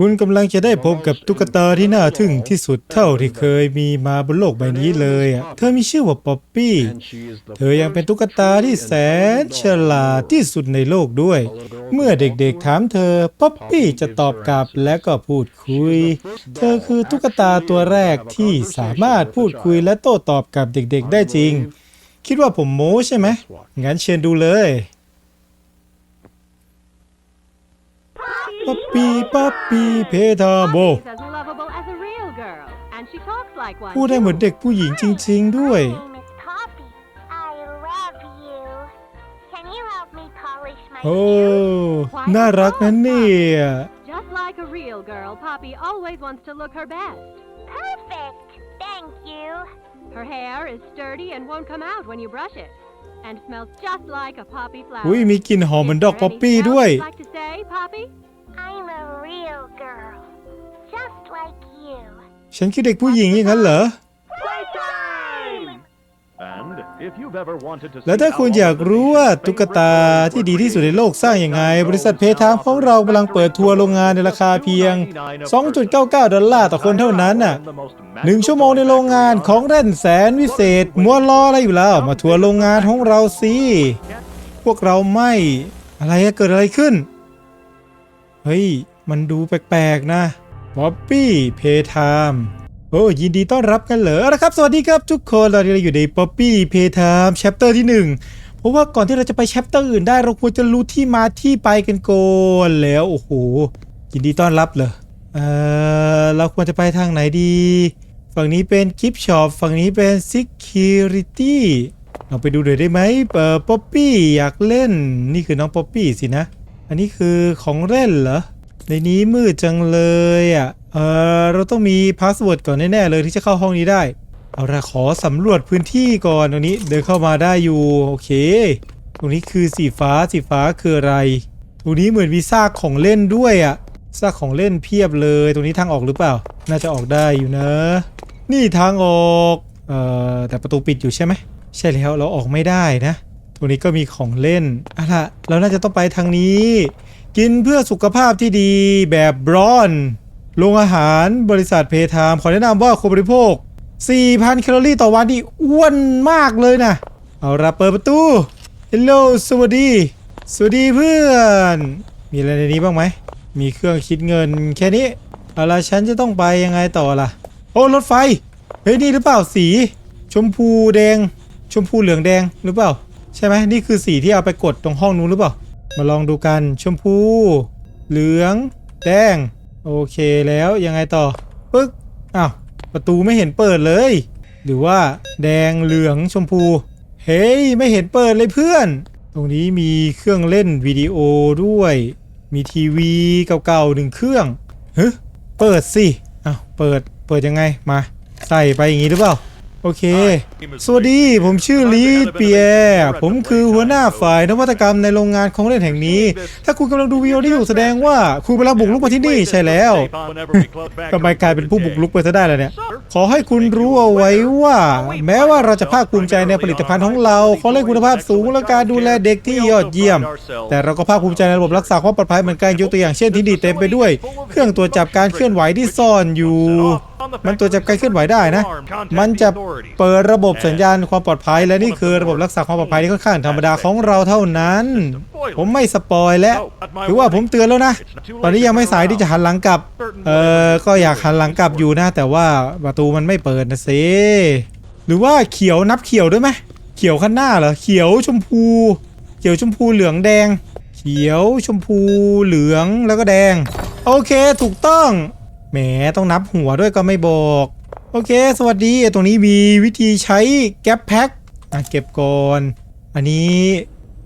คุณกำลังจะได้พบกับตุ๊กตาที่น่าทึ่งที่สุดเท่าที่เคยมีมาบนโลกใบนี้เลยอะเธอมีชื่อว่าป๊อปปี้ เธอยังเป็นตุ๊กตาที่แสนฉลาดที่สุดในโลกด้วย เมื่อเด็กๆถามเธอป๊อปปี้จะตอบกลับและก็พูดคุย เธอคือตุ๊กตาตัวแรกที่สามารถพูดคุยและโต้ตอบกับเด็กๆได้จริง คิดว่าผมโม้ใช่ไหมงั้นเชิญดูเลย ป๊อปปี้ป๊อปปี้เพทาโบ Poppy's as lovable as a real girl, and she talks like one. พูดได้เหมือนเด็กผู้หญิงจริง ๆ ด้วย My name is Poppy. I love you. Can you help me polish my โอ้ shoes? น่ารักนะเนี่ย Just like a real girl, Poppy always wants to look her best. Perfect. Thank you. Her hair is sturdy and won't come out when you brush it, and smells just like a poppy flower. อุ้ยมีกลิ่นหอมเหมือน Is ดอก there ป๊อปปี้ anything else ด้วย you'd like to say, Poppy? I'm a real girl. Just like you. ฉันคือเด็กผู้หญิงอย่างนั้นเหรอ And if you've ever wanted to แล้ว see ถ้าคุณ how อยากรู้ว่าตุ๊กตาที่ดีที่สุดในโลกสร้างยังไง บริษัทเพทามของเรากำลังเปิดทัวร์โรงงานในราคาเพียง 2.99 ดอลลาร์ต่อคนเท่านั้นน่ะหนึ่งชั่วโมงในโรงงานของเล่นแสนวิเศษ มัวรออะไรอยู่แล้ว มาทัวร์โรงงานของเราสิ พวกเราไม่ อะไรอะเกิดอะไรขึ้น เฮ้ย มันดูแปลกๆนะบ๊อบบี้เพทามโอ้ยินดีต้อนรับกันเหรอเอาละครับ สวัสดีครับทุกคนเราเราอยู่ในป๊อปปี้เพทามแชปเตอร์ที่ 1 เพราะว่าก่อนที่เราจะไปแชปเตอร์อื่นได้ เราควรจะรู้ที่มาที่ไปกันก่อนแล้ว โอ้โห ยินดีต้อนรับเหรอเออเราควรจะไปทางไหนดี ฝั่งนี้เป็นกิฟช็อปฝั่งนี้เป็น Security เราไปดูหน่อยได้ไหมเออป๊อปปี้อยากเล่นนี่คือน้องป๊อปปี้สินะ นนี้คือของเล่นเหรอ ในนี้มืดจังเลยอะ เออเราต้องมีพาสเวิร์ดก่อนแน่ๆเลยที่จะเข้าห้องนี้ได้ เอาละขอสำรวจพื้นที่ก่อนตรงนี้เดินเข้ามาได้อยู่ โอเค ตรงนี้คือสีฟ้าสีฟ้าคืออะไร ตรงนี้เหมือนมีซากของเล่นด้วยอะซากของเล่นเพียบเลย ตรงนี้ทางออกหรือเปล่า น่าจะออกได้อยู่นะ นี่ทางออก เอ่อแต่ประตูปิดอยู่ใช่ไหม ใช่แล้วเราออกไม่ได้นะ ตรงนี้ก็มีของเล่นอะล่ะเราน่าจะต้องไปทางนี้ กินเพื่อสุขภาพที่ดีแบบบรอนโรงอาหารบริษัทเพทามขอแนะนำว่าคนบริโภค 4,000 แคลอรี่ต่อวันนี่อ้วนมากเลยนะ เอาละเปิดประตูฮัลโหลสวัสดี สวัสดีเพื่อน มีอะไรในนี้บ้างไหม มีเครื่องคิดเงินแค่นี้เอาละฉันจะต้องไปยังไงต่อล่ะ โอ้ รถไฟ เฮ้ย นี่หรือเปล่าสี ชมพูแดง ชมพูเหลืองแดงหรือเปล่า ใช่ไหมนี่คือสีที่เอาไปกดตรงห้องนู้นหรือเปล่า มาลองดูกันชมพู เหลือง แดง โอเคแล้วยังไงต่อปึ๊กอ้าวประตูไม่เห็นเปิดเลย หรือว่า แดงเหลืองชมพู เฮ้ยไม่เห็นเปิดเลยเพื่อน ตรงนี้มีเครื่องเล่นวิดีโอด้วย มีทีวีเก่าๆหนึ่งเครื่องเฮ้ยเปิดสิอ้าวเปิดเปิดยังไงมา ใส่ไปอย่างนี้หรือเปล่า โอเค สวัสดี ผมชื่อลีดเปียร์ผมคือหัวหน้าฝ่ายนวัตกรรมในโรงงานของเล่นแห่งนี้ ถ้าคุณกำลังดูวิดีโอนี้อยู่แสดงว่าคุณกำลังบุกรุกมาที่นี่ใช่แล้วทำไมกลายเป็นผู้บุกรุกไปซะได้ล่ะเนี่ย ขอให้คุณรู้เอาไว้ว่า แม้ว่าเราจะภาคภูมิใจในผลิตภัณฑ์ของเราเขาเล่นคุณภาพสูงและการดูแลเด็กที่ยอดเยี่ยม แต่เราก็ภาคภูมิใจในระบบรักษาความปลอดภัยเหมือนกันยกตัวอย่างเช่นที่ดีเต็มไปด้วย เครื่องตรวจจับการเคลื่อนไหวที่ซ่อนอยู่ มันตรวจจับการเคลื่อนไหวได้นะ มันจะเปิดระบบสัญญาณความปลอดภัย และนี่คือระบบรักษาความปลอดภัยที่ค่อนข้างธรรมดาของเราเท่านั้น ผมไม่สปอยแล้วถือว่าผมเตือนแล้วนะ ตอนนี้ยังไม่สายที่จะหันหลังกลับ เออก็อยากหันหลังกลับอยู่นะ แต่ว่าประตูมันไม่เปิดนะเซหรือว่าเขียวนับเขียวด้วยไหมเขียวข้างหน้าเหรอเขียวชมพู เขียวชมพูเหลืองแดง เขียวชมพูเหลืองแล้วก็แดง โอเคถูกต้อง แหมต้องนับหัวด้วยก็ไม่บอก โอเค สวัสดีตรงนี้มีวิธีใช้แก๊ปแพ็คอะเก็บก่อนอันนี้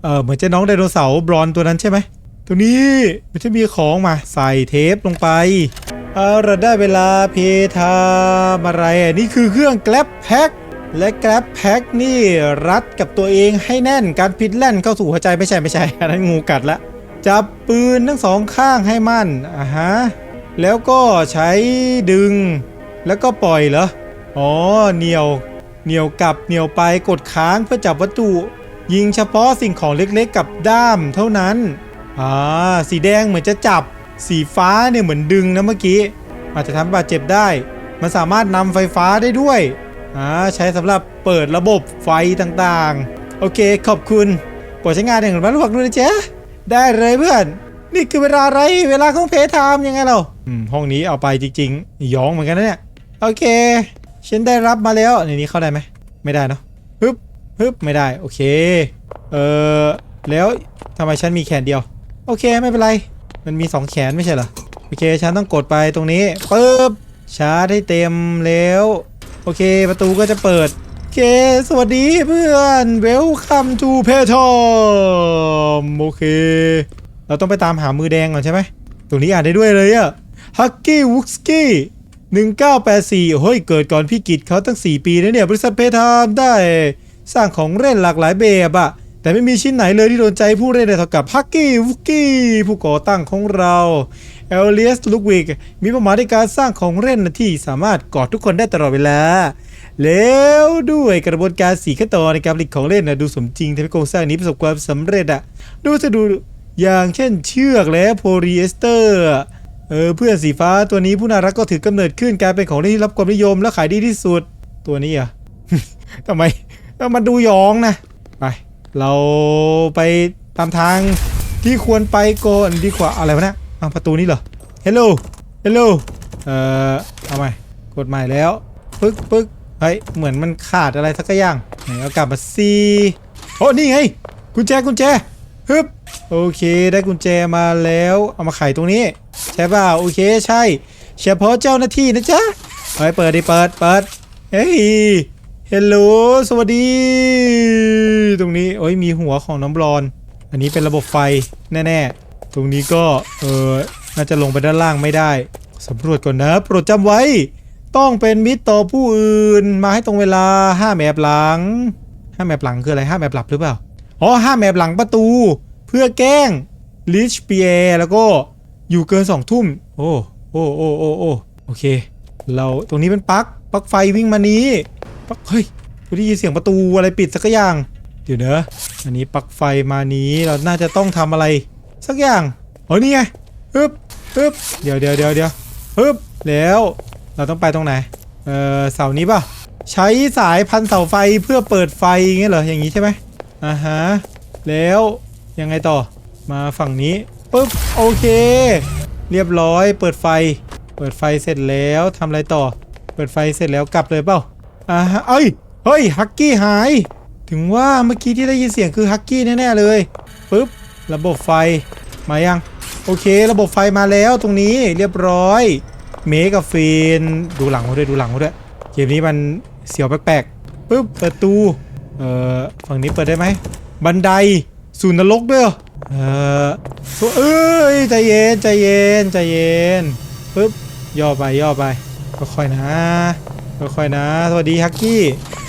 เออเหมือนจะน้องไดโนเสาร์บรอนตัวนั้นใช่ไหมตัวนี้มันจะมีของมาใส่เทปลงไปเอาเราได้เวลาเพทามอะไรอะนี่คือเครื่องแกลบแพ็คและแกลบแพ็คนี่รัดกับตัวเองให้แน่นการพิษแล่นเข้าสู่หัวใจไม่ใช่ไม่ใช่อันนั้นงูกัดละจับปืนทั้งสองข้างให้มั่นอะฮะ แล้วก็ใช้ดึง แล้วก็ปล่อยเหรอ อ๋อ เหนียว เหนียวกลับ เหนียวไป กดค้างเพื่อจับวัตถุ ยิงเฉพาะสิ่งของเล็กๆกับด้ามเท่านั้น อ่า สีแดงเหมือนจะจับ สีฟ้าเนี่ยเหมือนดึงนะเมื่อกี้ อาจจะทำบาดเจ็บได้ มันสามารถนำไฟฟ้าได้ด้วย อ่า ใช้สำหรับเปิดระบบไฟต่างๆ โอเค ขอบคุณ โปรดใช้งานอย่างระมัดระวังด้วยนะเจ๊ได้เลยเพื่อน นี่คือเวลาอะไร เวลาของเพทามยังไงเราอืมห้องนี้เอาไปจริงๆย้องเหมือนกันนะเนี่ย โอเค ฉันได้รับมาแล้ว ในนี้เข้าได้ไหม ไม่ได้เนาะฮึบฮึบไม่ได้ โอเค เออแล้วทำไมฉันมีแขนเดียว โอเคไม่เป็นไร มันมีสองแขนไม่ใช่เหรอ โอเค ฉันต้องกดไปตรงนี้ปึ๊บชาร์จให้เต็มแล้ว โอเค ประตูก็จะเปิด โอเค สวัสดีเพื่อน Welcome to p e t o m โอเค เราต้องไปตามหามือแดงก่อนใช่ไหมตรงนี้อ่านได้ด้วยเลยอะฮักกี้วุกสกี้1984เฮ้ยเกิดก่อนพี่กิจเขาตั้ง4ปีนะเนี่ยบริษัทเพทามได้สร้างของเล่นหลากหลายแบบอะแต่ไม่มีชิ้นไหนเลยที่โดนใจผู้เล่นได้เท่ากับฮักกี้วุกกี้ผู้ก่อตั้งของเราเอลเลียสลูกวิกมีเป้าหมายในการสร้างของเล่นที่สามารถกอดทุกคนได้ตลอดเวลา แล้วด้วยกระบวนการสีขั้นตอนในการผลิตของเล่นนะดูสมจริงทำให้โครงสร้างนี้ประสบความสำเร็จอะดูจะดู อย่างเช่นเชือกและโพลีเอสเตอร์เออเพื่อนสีฟ้าตัวนี้ผู้น่ารักก็ถือกำเนิดขึ้นกลายเป็นของที่รับความนิยมและขายดีที่สุดตัวนี้อะทำไมมันดูยองนะไปเราไปตามทางที่ควรไปก่อนดีกว่าอะไรวะเนะอ้าวประตูนี้เหรอ Hello Hello เอ่อเอาใหม่กดใหม่แล้วปึ๊กปึ๊กเฮ้ยเหมือนมันขาดอะไรสักอย่างไหนเอากลับมาซีโอ้นี่ไงกุญแจกุญแจ ฮึบโอเค ได้กุญแจมาแล้ว เอามาไขตรงนี้ ใช่ป่ะโอเคใช่ เฉพาะเจ้าหน้าที่นะจ๊ะเฮ้ยเปิดดิเปิดเปิดเฮ้ยเฮลโหลสวัสดี ตรงนี้โอ้ยมีหัวของน้ำร้อน อันนี้เป็นระบบไฟแน่ๆ ตรงนี้ก็เออน่าจะลงไปด้านล่างไม่ได้สำรวจก่อนนะ โปรดจำไว้ ต้องเป็นมิตรต่อผู้อื่น มาให้ตรงเวลาห้ามแอบหลังห้ามแอบหลังคืออะไรห้ามแอบหลับหรือเปล่า อ๋อห้ามแอบหลังประตู เพื่อแกล้งลิชเปียแล้วก็อยู่เกินสองทุ่ม โอ้โอ้โอ้โอ้โอ้โอเค เราตรงนี้เป็นปลั๊กปลั๊กไฟวิ่งมานี้ปลั๊กเฮ้ยกูได้ยินเสียงประตูอะไรปิดสักอย่าง เดี๋ยวเนอะอันนี้ปลั๊กไฟมานี้เราน่าจะต้องทำอะไร สักอย่างอ๋อนี่ไงฮึบฮึบเดี๋ยวเดี๋ยวเดี๋ยวเดี๋ยวฮึบแล้วเราต้องไปตรงไหนเออเสานี้ป่ะใช้สายพันเสาไฟเพื่อเปิดไฟเงี้ยเหรออย่างงี้ใช่ไหม อ่าฮะ แล้วยังไงต่อ มาฝั่งนี้ปุ๊บโอเค เรียบร้อย เปิดไฟ เปิดไฟเสร็จแล้วทำอะไรต่อ เปิดไฟเสร็จแล้วกลับเลยเปล่าอ่าฮะเอ้ย เฮ้ย ฮักกี้หาย ถึงว่าเมื่อกี้ที่ได้ยินเสียงคือฮักกี้แน่ๆเลยปุ๊บ ระบบไฟ มายัง โอเค ระบบไฟมาแล้วตรงนี้เรียบร้อย เมกับฟีน ดูหลังมาด้วย ดูหลังมาด้วย เกมนี้มันเสียวแปลกๆปุ๊บเปิดตู เออฝั่งนี้เปิดได้ไหม บันไดสู่นรกด้วยเหรอเออเอ้ยใจเย็นใจเย็นใจเย็นปุ๊บย่อไปย่อไปค่อยๆนะค่อยๆนะ สวัสดีฮักกี้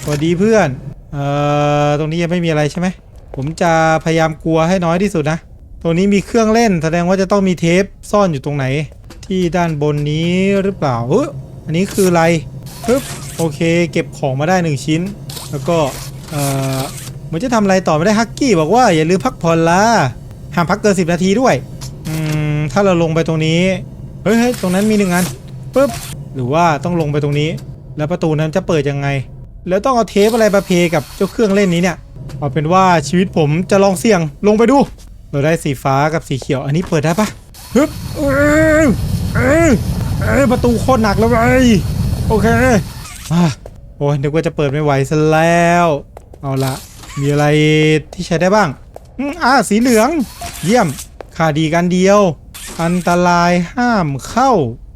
สวัสดีเพื่อนเอ่อตรงนี้ยังไม่มีอะไรใช่ไหมผมจะพยายามกลัวให้น้อยที่สุดนะ ตรงนี้มีเครื่องเล่น แสดงว่าจะต้องมีเทปซ่อนอยู่ตรงไหน ที่ด้านบนนี้หรือเปล่าเอยอันนี้คืออะไรปึ๊บโอเค เก็บของมาได้หนึ่งชิ้น แล้วก็ เอ่อเหมือนจะทำอะไรต่อไม่ได้ฮักกี้บอกว่าอย่าลืมพักผ่อนละห้ามพักเกิน10นาทีด้วย อืม ถ้าเราลงไปตรงนี้เฮ้ยเฮ้ยตรงนั้นมีหนึ่งอันปึ๊บ หรือว่าต้องลงไปตรงนี้ แล้วประตูนั้นจะเปิดยังไง แล้วต้องเอาเทปอะไรมาเพกับเจ้าเครื่องเล่นนี้เนี่ย เอาเป็นว่าชีวิตผมจะลองเสี่ยงลงไปดู เราได้สีฟ้ากับสีเขียว อันนี้เปิดได้ปะฮึบเอยเอยเอประตูโคตรหนักแล้วไยโอเคอะโอ้ยนึกว่าจะเปิดไม่ไหวซะแล้ว เอาละมีอะไรที่ใช้ได้บ้างอ่าสีเหลือง เยี่ยมค่าดีกันเดียว อันตรายห้ามเข้า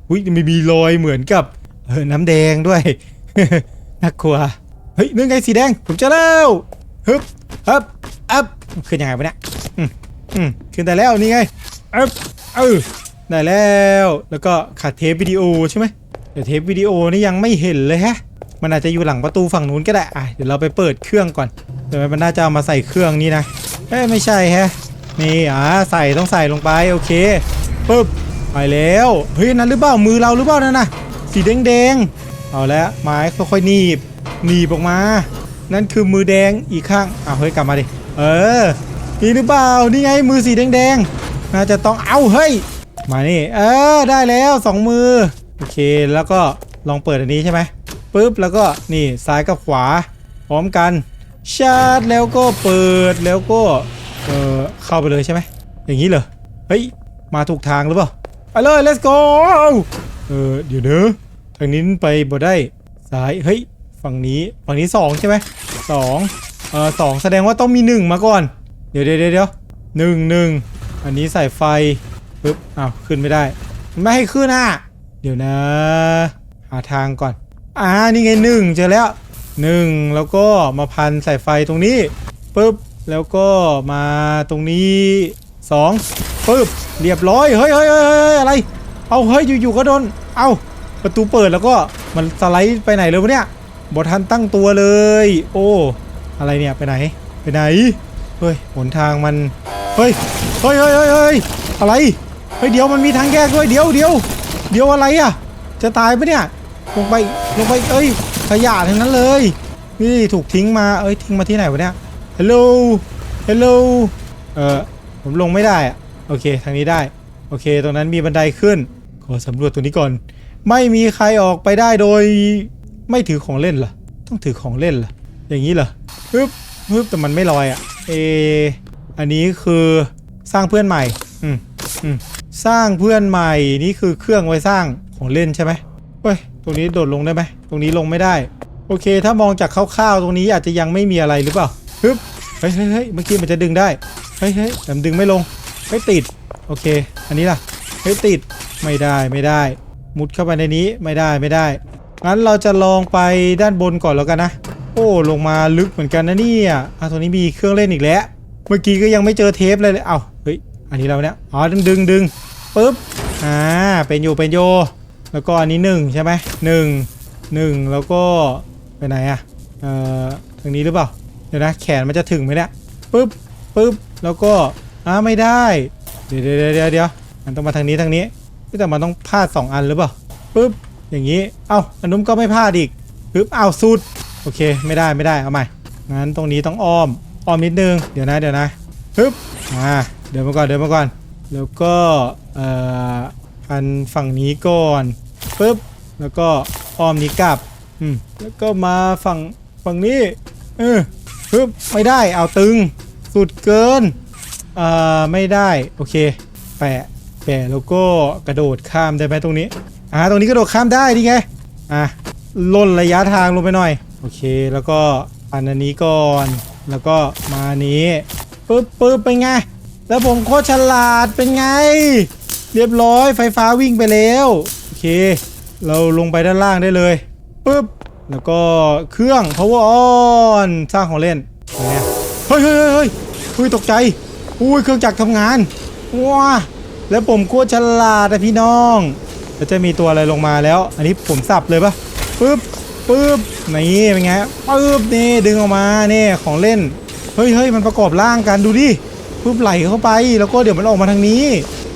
อุ้ยไม่มีรอยเหมือนกับเออน้ำแดงด้วยน่ากลัวเฮ้ยนึ่งไงสีแดงผมจอแล้วฮึบฮึบอัพขึ้นยังไงวะเนี่ยอืมอืมขึ้นได้แล้วนี่ไงอัพเออได้แล้วแล้วก็ขาดเทปวิดีโอใช่ไหมเดี๋ยวเทปวิดีโอนี่ยังไม่เห็นเลยฮะ มันอาจจะอยู่หลังประตูฝั่งนู้นก็ได้อะเดี๋ยวเราไปเปิดเครื่องก่อนเดี๋ยวมันน่าจะเอามาใส่เครื่องนี้นะเอ้ยไม่ใช่แฮะนี่อ่าใส่ต้องใส่ลงไปโอเคปึ๊บไปแล้วเฮ้ยนั่นหรือเปล่ามือเราหรือเปล่านั่นน่ะสีแดงๆเอาแล้วไม้ค่อยๆหนีบหนีบออกมา นั่นคือมือแดงอีกข้างอ้าวเฮ้ยกลับมาดิเออนี่หรือเปล่านี่ไงมือสีแดงๆน่าจะต้องเอาเฮ้ยมานี่เออได้แล้วสองมือโอเคแล้วก็ลองเปิดอันนี้ใช่ไหม ปุ๊บแล้วก็นี่ซ้ายกับขวา พร้อมกัน ชาร์จแล้วก็เปิดแล้วก็เออเข้าไปเลยใช่ไหมอย่างนี้เหรอเฮ้ยมาถูกทางหรือเปล่าไปเลย let's go เออเดี๋ยวเนอะทางนี้ไปบ่ได้ซ้ายเฮ้ยฝั่งนี้ฝั่งนี้สองใช่ไหมสองเออสองแสดงว่าต้องมีหนึ่งมาก่อน เดี๋ยวเดี๋ยวเดี๋ยวเดี๋ยวหนึ่งหนึ่งอันนี้ใส่ไฟปึ๊บอ้าวขึ้นไม่ได้ ไม่ให้ขึ้นอะ เดี๋ยวนะ หาทางก่อน อ่านี่ไงหนึ่งเจอแล้วหนึ่งแล้วก็มาพันใส่ไฟตรงนี้ปึ๊บแล้วก็มาตรงนี้สองปึ๊บเรียบร้อยเฮ้ยเฮ้ยเฮ้ยเฮ้ยอะไร เอาเฮ้ยอยู่ๆก็โดนเอาประตูเปิดแล้วก็มันสไลด์ไปไหนเลยวะเนี่ยบอทันตั้งตัวเลย โอ้อะไรเนี่ยไปไหนไปไหนเฮ้ยหนทางมันเฮ้ยเฮ้ยเฮ้ยเฮ้ยเฮ้ยอะไรเฮ้ยเดี๋ยวมันมีทางแยกด้วยเดี๋ยวเดี๋ยวเดี๋ยวอะไรอะจะตายปะเนี่ย ลงไปลงไปเอ้ยขยะทั้งนั้นเลยนี่ถูกทิ้งมาเอ้ยทิ้งมาที่ไหนวะเนี่ยฮัลโหลฮัลโหลเออผมลงไม่ได้อะโอเคทางนี้ได้ โอเค ตรงนั้นมีบันไดขึ้น ขอสำรวจตรงนี้ก่อน ไม่มีใครออกไปได้โดย ไม่ถือของเล่นเหรอต้องถือของเล่นเหรออย่างนี้เหรอฮึบฮึบแต่มันไม่ลอยอะ่ะเออันนี้คือสร้างเพื่อนใหม่อืมอืมสร้างเพื่อนใหม่นี่คือเครื่องไว้สร้างของเล่นใช่ไหมเฮ้ย ตรงนี้โดดลงได้ไหมตรงนี้ลงไม่ได้ โอเค ถ้ามองจากคร่าวๆตรงนี้อาจจะยังไม่มีอะไรหรือเปล่าฮึบเฮ้ยเฮ้ยเฮ้ยเมื่อกี้มันจะดึงได้เฮ้ยเฮ้ยแต่ดึงไม่ลงไม่ติดโอเค อันนี้ล่ะเฮ้ยติดไม่ได้ไม่ได้ มุดเข้าไปในนี้ไม่ได้ไม่ได้งั้นเราจะลองไปด้านบนก่อนแล้วกันนะ โอ้ลงมาลึกเหมือนกันนะเนี่ยอะตรงนี้มีเครื่องเล่นอีกแล้ว เมื่อกี้ก็ยังไม่เจอเทปเลยเลยเอ้าเฮ้ยอันนี้เราเนี่ยอ๋อดึงดึงดึงปึ๊บอ่าเป็นอยู่เป็นโย แล้วก็อันนี้หนึ่งใช่ไหมหนึ่งหนึ่งแล้วก็ไปไหนอะเอ่อทางนี้หรือเปล่าเดี๋ยวนะแขนมันจะถึงไหมเนี่ยปึ๊บปึ๊บแล้วก็อ้าไม่ได้ เดี๋ยวเดี๋ยวเดี๋ยวเดี๋ยวมันต้องมาทางนี้ทางนี้แต่มันต้องพลาดสองอันหรือเปล่าปึ๊บอย่างนี้เอ้าอันนู้นก็ไม่พลาดอีกปึ๊บอ้าวสุดโอเคไม่ได้ไม่ได้เอาใหม่งั้นตรงนี้ต้องอ้อมอ้อมนิดนึงเดี๋ยวนะเดี๋ยวนะปึ๊บอ่าเดินมาก่อนเดินมาก่อน แล้วก็เอ่อพันฝั่งนี้ก่อน ปึ๊บแล้วก็อ้อมนี้กลับอืมแล้วก็มาฝั่งฝั่งนี้เออปึ๊บไม่ได้เอาตึง สุดเกินอ่าไม่ได้โอเค แปะแปะแล้วก็กระโดดข้ามได้ไหมตรงนี้อ่าตรงนี้กระโดดข้ามได้ดีไงอะล่นระยะทางลงไปหน่อย โอเคแล้วก็อันนี้ก่อนแล้วก็มานี้ปึ๊บปึ๊บเป็นไง แล้วผมโคตรฉลาดเป็นไง เรียบร้อยไฟฟ้าวิ่งไปแล้ว เคเราลงไปด้านล่างได้เลยปึ๊บแล้วก็เครื่อง power on สร้างของเล่นเฮ้ยเฮ้ยเฮ้ยเฮ้ยเฮ้ยตกใจอุ้ยเครื่องจักรทำงานว้าแล้วผมโคตรฉลาดอะพี่น้องแล้วจะมีตัวอะไรลงมาแล้ว อันนี้ผมสับเลยปะปึ๊บปึ๊บนี่เป็นไงปึ๊บนี่ดึงออกมาเนี่ของเล่นเฮ้ยเฮ้ยมันประกอบร่างกันดูดิปึ๊บไหลเข้าไปแล้วก็เดี๋ยวมันออกมาทางนี้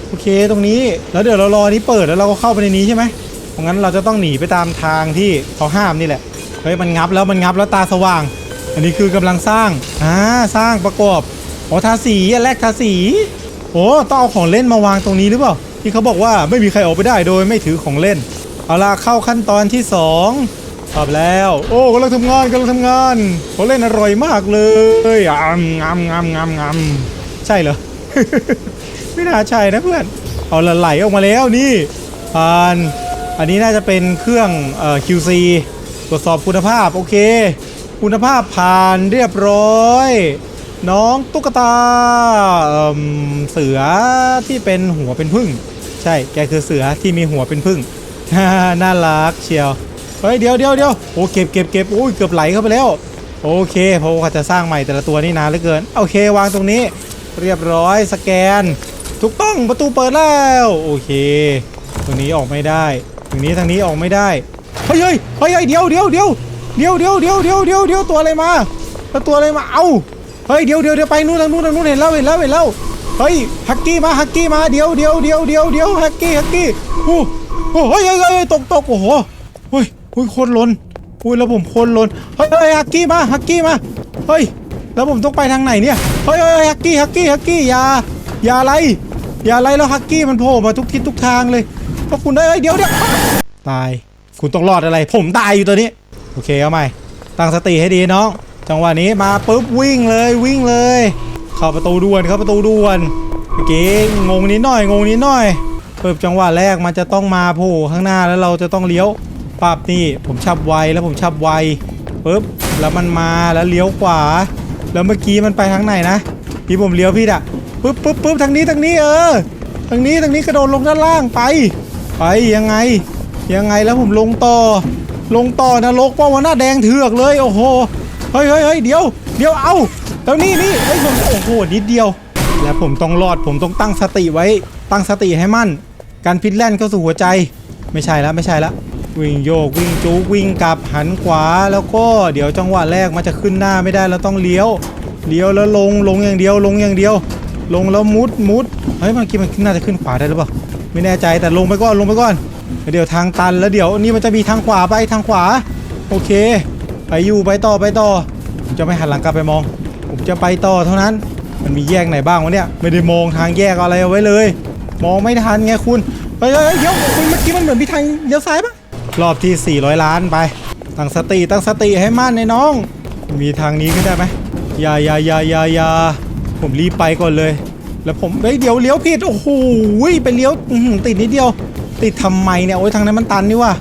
โอเคตรงนี้แล้วเดี๋ยวเรารอนี้เปิดแล้วเราก็เข้าไปในนี้ใช่ไหมเพราะงั้นเราจะต้องหนีไปตามทางที่เขาห้ามนี่แหละเฮ้ยมันงับแล้วมันงับแล้วตาสว่าง อันนี้คือกำลังสร้างอ่าสร้างประกอบอ๋อทาสีแรกทาสีโอ้ต้องเอาของเล่นมาวางตรงนี้หรือเปล่าที่เขาบอกว่าไม่มีใครออกไปได้โดยไม่ถือของเล่นเอาล่ะเข้าขั้นตอนที่2ตอบแล้ว โอ้กำลังทำงานกำลังทำงานของเล่นอร่อยมากเลยอ่ำงำงำงำงำใช่เหรอ ไม่น่าใช่นะเพื่อน เอาละไหลออกมาแล้วนี่ผ่านอันนี้น่าจะเป็นเครื่องเอ่อ QC ตรวจสอบคุณภาพโอเค คุณภาพผ่านเรียบร้อย น้องตุ๊กตาเอิ่มเสือที่เป็นหัวเป็นพึ่ง ใช่แกคือเสือที่มีหัวเป็นพึ่ง น่ารักเชียวเฮ้ยเดี๋ยวเดี๋ยวเดี๋ยวโอ้เก็บเก็บเก็บโอ้ยเกือบไหลเข้าไปแล้วโอเคเพราะว่าจะสร้างใหม่แต่ละตัวนี่นานเหลือเกิน โอเควางตรงนี้ เรียบร้อยสแกน ถูกต้องประตูเปิดแล้วโอเคตรงนี้ออกไม่ได้ตรงนี้ทางนี้ออกไม่ได้เฮ้ยเฮ้ยเฮ้ยเดี๋ยวเดี๋ยวเดี๋ยวเดี๋ยวเดี๋ยวเดี๋ยวเดี๋ยวเดี๋ยวเดี๋ยวตัวอะไรมาแล้วตัวอะไรมาเอาเฮ้ยเดี๋ยวเดี๋ยวเดี๋ยวไปนู่นทางนู้นทางนู้นเห็นแล้วเห็นแล้วเห็นแล้วเฮ้ยฮักกี้มาฮักกี้มาเดี๋ยวเดี๋ยวเดี๋ยวเดี๋ยวเดี๋ยวฮักกี้ฮักกี้โอ้โหเฮ้ยเฮ้ยเฮ้ยตกตกโอ้โหเฮ้ยเฮ้ยโคนล้นอุ้ยแล้วผมโคนล้นเฮ้ยเฮ้ยฮักกี้มาฮักกี้มาเฮ้ยแล้วผมต้องไปทางไหนเนี่ยเฮ้ยเฮ้ยฮักกี้ฮักกี้ฮักกี้อย่า อย่าอะไร อย่าไล่แล้วฮักกี้มันโผล่มาทุกทิศทุกทางเลยพวกคุณเอ้เดี๋ยวเดี๋ยวตาย คุณต้องรอดอะไร ผมตายอยู่ตัวนี้ โอเคเอาใหม่ ตั้งสติให้ดีน้อง จังหวะนี้มาปุ๊บวิ่งเลยวิ่งเลย เข้าประตูด่วนเข้าประตูด่วนเมื่อกี้งงนิดหน่อยงงนิดหน่อยเปึ๊บจังหวะแรกมันจะต้องมาโผล่ข้างหน้าแล้วเราจะต้องเลี้ยวปั๊บนี่ผมชับไวแล้วผมชับไวปึ๊บแล้วมันมาแล้วเลี้ยวขวา แล้วเมื่อกี้มันไปทางไหนนะที่ผมเลี้ยวพี่อะ ปึ๊บปึ๊บปึ๊บทางนี้ทางนี้เออทางนี้ทางนี้กระโดดลงด้านล่างไป ไปยังไง ยังไงแล้วผมลงต่อ ลงต่อนรกป้าวหน้าแดงเถือกเลยโอ้โหเฮ้ยเฮ้ยเฮ้ยเดี๋ยวเดี๋ยวเอาแล้วนี่นี่เฮ้ยผมโอ้โหนิดเดียว และผมต้องรอดผมต้องตั้งสติไว้ ตั้งสติให้มั่น การพิษแล่นเข้าสู่หัวใจ ไม่ใช่แล้วไม่ใช่แล้ววิ่งโยกวิ่งจูวิ่งกลับหันขวาแล้วก็เดี๋ยวจังหวะแรกมันจะขึ้นหน้าไม่ได้เราต้องเลี้ยว เลี้ยวแล้วลงลงอย่างเดียวลงอย่างเดียว ลงแล้วมุดมุดเฮ้ยเมื่อกี้มันน่าจะขึ้นขวาได้หรือเปล่าไม่แน่ใจแต่ลงไปก่อนลงไปก่อน เดี๋ยวทางตันแล้วเดี๋ยวนี่มันจะมีทางขวาไปทางขวา โอเค ไปอยู่ไปต่อไปต่อผมจะไม่หันหลังกลับไปมอง ผมจะไปต่อเท่านั้น มันมีแยกไหนบ้างวะเนี่ยไม่ได้มองทางแยกอะไรเอาไว้เลย มองไม่ทันไงคุณเฮ้ยเฮ้ยเฮ้ยเดี๋ยวคุณเมื่อกี้มันเหมือนมีทางเลี้ยวซ้ายปะรอบที่ 400 ล้านไปตั้งสติตั้งสติให้มั่นในน้อง มีทางนี้ขึ้นได้ไหมอย่าอย่าอย่าอย่าอย่า ผมรีบไปก่อนเลย แล้วผมเฮ้ยเดี๋ยวเลี้ยวผิดโอ้โหไปเลี้ยวติดนิดเดียว ติดทำไมเนี่ยโอ้ยทางนั้นมันตันนี่ว่ะ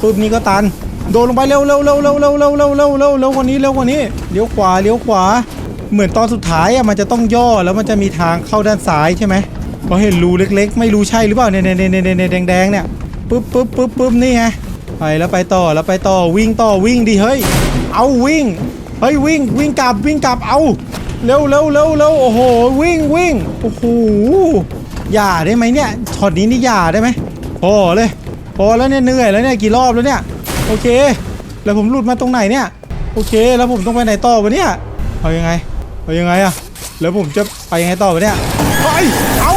ปุ๊บนี้ก็ตัน โดนลงไปเร็วเร็วเร็วเร็วเร็วเร็วเร็วเร็วเร็วเร็วกว่านี้เร็วกว่านี้เลี้ยวขวาเลี้ยวขวา เหมือนตอนสุดท้ายอะมันจะต้องย่อแล้วมันจะมีทางเข้าด้านซ้ายใช่ไหมเพราเห็นรูเล็ก ๆ ไม่รู้ใช่หรือเปล่าเนี่ยเนี่ยเนี่ยเนี่ยเนี่ยแดงๆเนี่ยปุ๊บปุ๊บปุ๊บปุ๊บนี่ไงไปแล้วไปต่อแล้วไปต่อวิ่งต่อวิ่งดิเฮ้ย เอาวิ่งเฮ้ยวิ่งวิ่งกลับวิ่งกลับเอา เร็วเร็วเร็วเร็วโอ้โหวิ่งวิ่งโอ้โหอย่าได้ไหมเนี่ยช็อตนี้นี่อย่าได้ไหมพอเลยพอแล้วเนี่ยเหนื่อยแล้วเนี่ยกี่รอบแล้วเนี่ยโอเค แล้วผมหลุดมาตรงไหนเนี่ยโอเค แล้วผมต้องไปไหนต่อวะเนี่ยเอายังไงเอายังไงอะแล้วผมจะไปยังไงต่อวะเนี่ยเฮ้ยเอา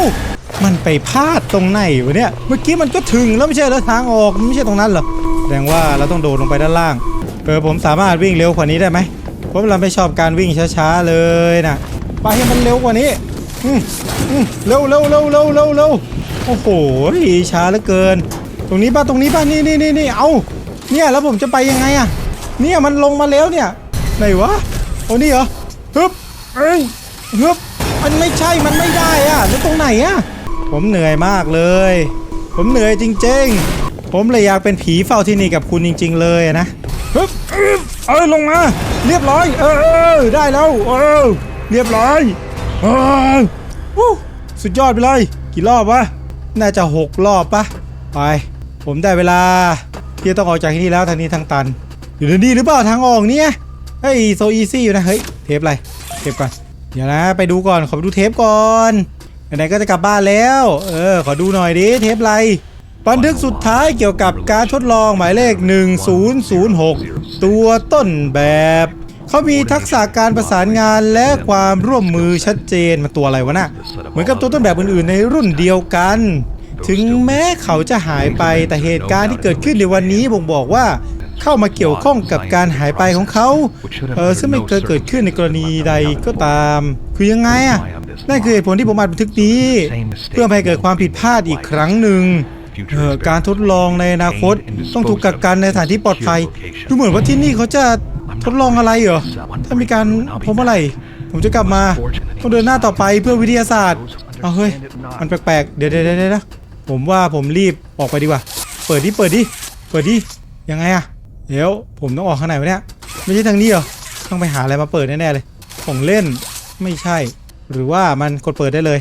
มันไปพลาดตรงไหนวะเนี่ยเมื่อกี้มันก็ถึงแล้วไม่ใช่แล้วทางออกมันไม่ใช่ตรงนั้นเหรอแสดงว่าเราต้องโดดลงไปด้านล่างเออผมสามารถวิ่งเร็วกว่านี้ได้ไหม เพราะเราไม่ชอบการวิ่งช้าๆเลยนะไปให้มันเร็วกว่านี้เร็วเร็วเร็วเร็วเร็วเร็วโอ้โหช้าเหลือเกิน ตรงนี้ป่ะตรงนี้ป่ะนี่นี่นี่นี่เอาเนี่ยแล้วผมจะไปยังไงอะเนี่ยมันลงมาแล้วเนี่ยไหนวะโอ้นี่เหรอฮึบเอ้ยฮึบมันไม่ใช่มันไม่ได้อะแล้วตรงไหนอะผมเหนื่อยมากเลย ผมเหนื่อยจริง ๆ ผมเลยอยากเป็นผีเฝ้าที่นี่กับคุณจริง ๆ เลยนะฮึบ เออลงมา เรียบร้อยเออเออได้แล้วเออเรียบร้อยเออวู้สุดยอดไปเลย กี่รอบวะน่าจะหกรอบปะไป ผมได้เวลาที่ต้องออกจากที่นี่แล้วทางนี้ทางตันอยู่ในนี่หรือเปล่าทางออกเนี่ยเฮ้ยโซอีซี่อยู่นะเฮ้ยเทปอะไรเทปก่อนเดี๋ยวนะไปดูก่อนขอไปดูเทปก่อนไหนๆก็จะกลับบ้านแล้ว เออ ขอดูหน่อยดิเทปอะไร บันทึกสุดท้ายเกี่ยวกับการทดลองหมายเลข 1006 ตัวต้นแบบ เขามีทักษะการประสานงานและความร่วมมือชัดเจนมันตัวอะไรวะน่ะเหมือนกับตัวต้นแบบอื่นๆ ในรุ่นเดียวกัน ถึงแม้เขาจะหายไปแต่เหตุการณ์ที่เกิดขึ้นในวันนี้บ่งบอกว่าเข้ามาเกี่ยวข้องกับการหายไปของเขาเออซึ่งไม่เคยเกิดขึ้นในกรณีใดก็ตาม คือยังไงอะนั่นคือเหตุผลที่ผมอัดบันทึกนี้ เพื่อไม่ให้เกิดความผิดพลาดอีกครั้งหนึ่ง เออการทดลองในอนาคตต้องถูกกักกันในสถานที่ปลอดภัย ดูเหมือนว่าที่นี่เขาจะทดลองอะไรเหรอ ถ้ามีการพบอะไร ผมจะกลับมา ต้องเดินหน้าต่อไปเพื่อวิทยาศาสตร์เอาเฮ้ย มันแปลกๆเดี๋ยวเดี๋ยวเดี๋ยวนะผมว่าผมรีบออกไปดีกว่า เปิดดิ เปิดดิ เปิดดิ ยังไงอะเดี๋ยวผมต้องออกข้างไหนวะเนี่ย ไม่ใช่ทางนี้เหรอ ต้องไปหาอะไรมาเปิดแน่ๆเลย ของเล่น ไม่ใช่ หรือว่ามันกดเปิดได้เลย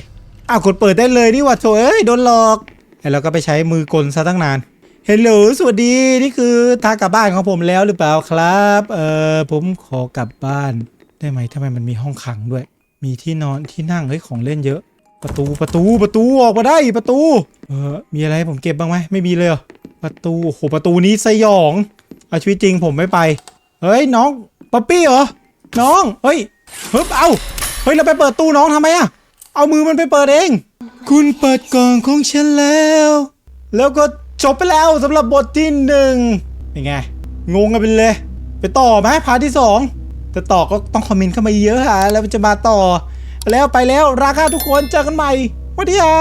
อ้าว กดเปิดได้เลยนี่หว่าโถเอ้ย โดนหลอก ไอ้เราก็ไปใช้มือกลซะตั้งนานเฮลโหลสวัสดีนี่คือทางกลับบ้านของผมแล้วหรือเปล่าครับเออผมขอกลับบ้านได้ไหมทำไมมันมีห้องขังด้วย มีที่นอนที่นั่งเฮ้ยของเล่นเยอะ ประตูประตูประตูออกมาได้ประตูเออมีอะไรให้ผมเก็บบ้างไหมไม่มีเลยประตูโอ้โหประตูนี้สยองเอาชีวิตจริงผมไม่ไปเฮ้ยน้องป๊อปปี้เหรอน้องเฮ้ยเฮึบเอาเฮ้ยเราไปเปิดตู้น้องทำไมอะ เอามือมันไปเปิดเอง คุณเปิดกล่องของฉันแล้ว แล้วก็จบไปแล้วสำหรับบทที่หนึ่งเป็นไง งงกันไปเลย ไปต่อไหมพาร์ทที่สองแต่ต่อก็ต้องคอมเมนต์เข้ามาเยอะฮะแล้วมันจะมาต่อ แล้วไปแล้วราคาทุกคนเจอกันใหม่วัสดีฮะ